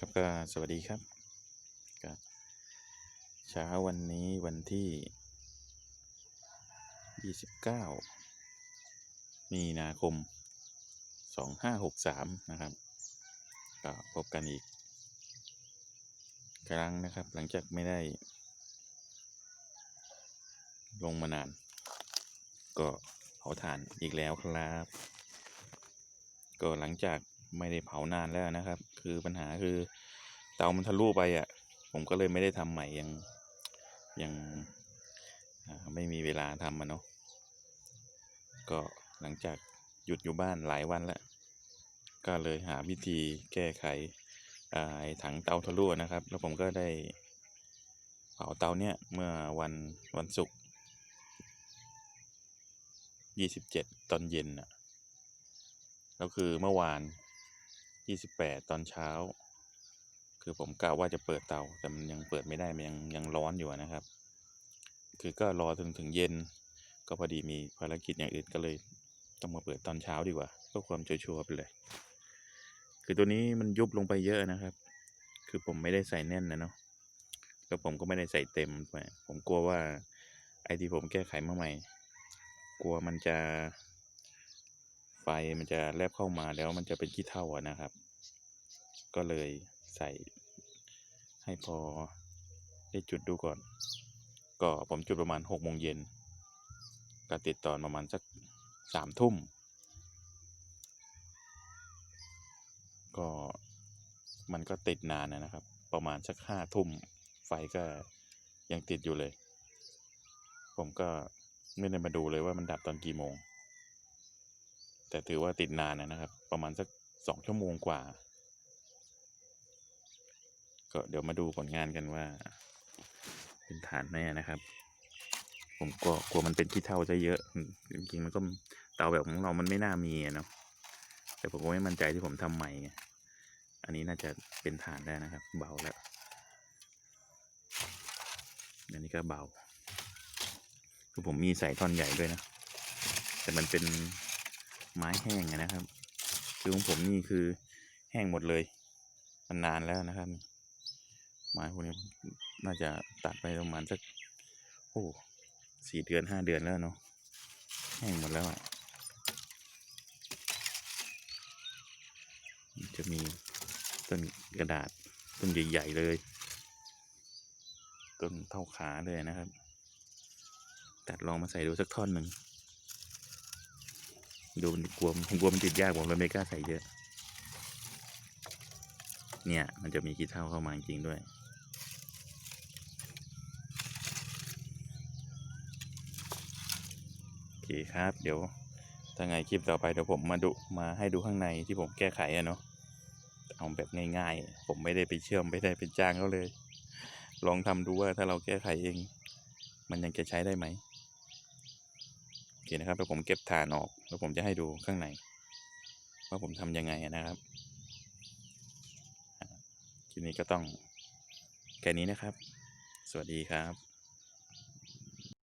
ครับก็สวัสดีครับก็เช้าวันนี้วันที่ 29 มีนาคม 2563 นะครับ ก็พบกันอีก ครั้งนะครับ หลังจากไม่ได้ ลงมานาน ก็เผาถ่านอีกแล้วครับ ก็หลังจาก ไม่ได้เผานานแล้วนะครับ คือปัญหาคือเตามันทะลุไปอะ ผมก็เลยไม่ได้ทำใหม่ยังยังไม่มีเวลาทำมันเนาะก็หลังจากหยุดอยู่บ้านหลายวันแล้ว ก็เลยหาวิธีแก้ไขอ่าไอ้ถังเตาทะลุนะครับ แล้วผมก็ได้เผาเตาเนี้ยเมื่อวันวันศุกร์ยี่สิบเจ็ดตอนเย็นอะแล้วคือเมื่อวาน 28 ตอนเช้า คือผมกะว่าจะเปิดเตา แต่มันยังเปิดไม่ได้ มันยังยังร้อนอยู่นะครับ คือก็รอจนถึงเย็น ก็พอดีมีภารกิจอย่างอื่นก็เลย ต้องมาเปิดตอนเช้าดีกว่าเพื่อความชัวร์ไปเลย คือตัวนี้มันยุบลงไปเยอะนะครับ คือผมไม่ได้ใส่แน่นนะเนาะ แล้วผมก็ไม่ได้ใส่เต็มไปผมกลัวว่าไอที่ผมแก้ไขมาใหม่ กลัวมันจะ ไฟมันจะแลบเข้ามาแล้วมันจะเป็นขี้เถ้านะครับ ก็เลยใส่ให้พอได้จุดดูก่อน ก็ผมจุดประมาณหกโมงเย็นก็ติดตอนประมาณสักสามทุ่ม ก็มันก็ติดนานนะครับ ประมาณสักห้าทุ่มไฟก็ยังติดอยู่เลย ผมก็ไม่ได้มาดูเลยว่ามันดับตอนกี่โมง แต่ถือว่าติดนานนะครับ ประมาณสักสองชั่วโมงกว่า ก็เดี๋ยวมาดูผลงานกันว่า เป็นฐานไหมนะครับ ผมก็กลัวมันเป็นขี้เถ้าซะเยอะจริงๆมันก็เตาแบบของเรามันไม่น่ามีเนาะแต่ผมก็ไม่มั่นใจที่ผมทำใหม่อันนี้น่าจะเป็นฐานได้นะครับ เบาแล้วอันนี้ก็เบาคือผมมีใส่ท่อนใหญ่ด้วยนะ แต่มันเป็น ไม้แห้งนะครับ คือของผมนี่คือแห้งหมดเลยมันนานแล้วนะครับ ไม้พวกนี้น่าจะตัดไปประมาณสักโอ้สี่เดือนห้าเดือนแล้วเนาะแห้งหมดแล้วอะจะมีต้นกระดาษต้นใหญ่ ๆ เลย ต้นเท่าขาเลยนะครับ ตัดลองมาใส่ดูสักท่อนหนึ่ง ดูมันกลัวผมกลัวมันติดยากผมเลยไม่กล้าใส่เยอะ เนี่ย มันจะมีขี้เถ้าเข้ามาจริงด้วย โอเคครับ เดี๋ยวถ้าไงคลิปต่อไปเดี๋ยวผมมาดูมาให้ดูข้างในที่ผมแก้ไขอะเนาะเอาแบบง่ายๆ ผมไม่ได้ไปเชื่อมไม่ได้ไปจ้างเขาเลย ลองทำดูว่าถ้าเราแก้ไขเอง มันยังจะใช้ได้ไหม เคนะครับเดี๋ยวผมเก็บฐานออกแล้วผมจะให้ดูข้างในว่าผมทำยังไงนะครับทีนี้ก็ต้องแค่นี้นะครับ สวัสดีครับ